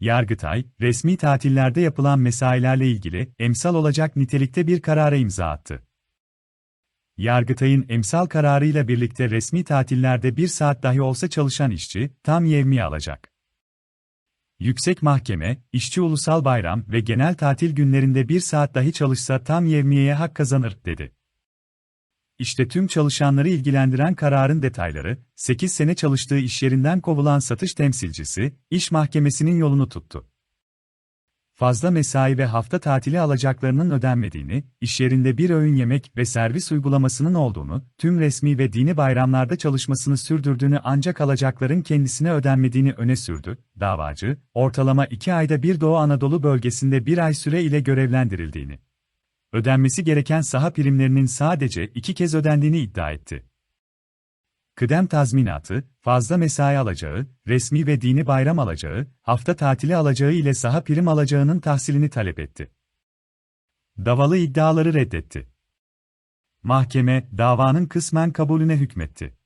Yargıtay, resmi tatillerde yapılan mesailerle ilgili emsal olacak nitelikte bir karara imza attı. Yargıtay'ın emsal kararıyla birlikte resmi tatillerde bir saat dahi olsa çalışan işçi, tam yevmiye alacak. Yüksek Mahkeme, işçi ulusal bayram ve genel tatil günlerinde bir saat dahi çalışsa tam yevmiyeye hak kazanır, dedi. İşte tüm çalışanları ilgilendiren kararın detayları, 8 sene çalıştığı iş yerinden kovulan satış temsilcisi, iş mahkemesinin yolunu tuttu. Fazla mesai ve hafta tatili alacaklarının ödenmediğini, iş yerinde bir öğün yemek ve servis uygulamasının olduğunu, tüm resmi ve dini bayramlarda çalışmasını sürdürdüğünü ancak alacakların kendisine ödenmediğini öne sürdü. Davacı, ortalama 2 ayda bir Doğu Anadolu bölgesinde bir ay süre ile görevlendirildiğini, ödenmesi gereken saha primlerinin sadece iki kez ödendiğini iddia etti. Kıdem tazminatı, fazla mesai alacağı, resmi ve dini bayram alacağı, hafta tatili alacağı ile saha prim alacağının tahsilini talep etti. Davalı iddiaları reddetti. Mahkeme, davanın kısmen kabulüne hükmetti.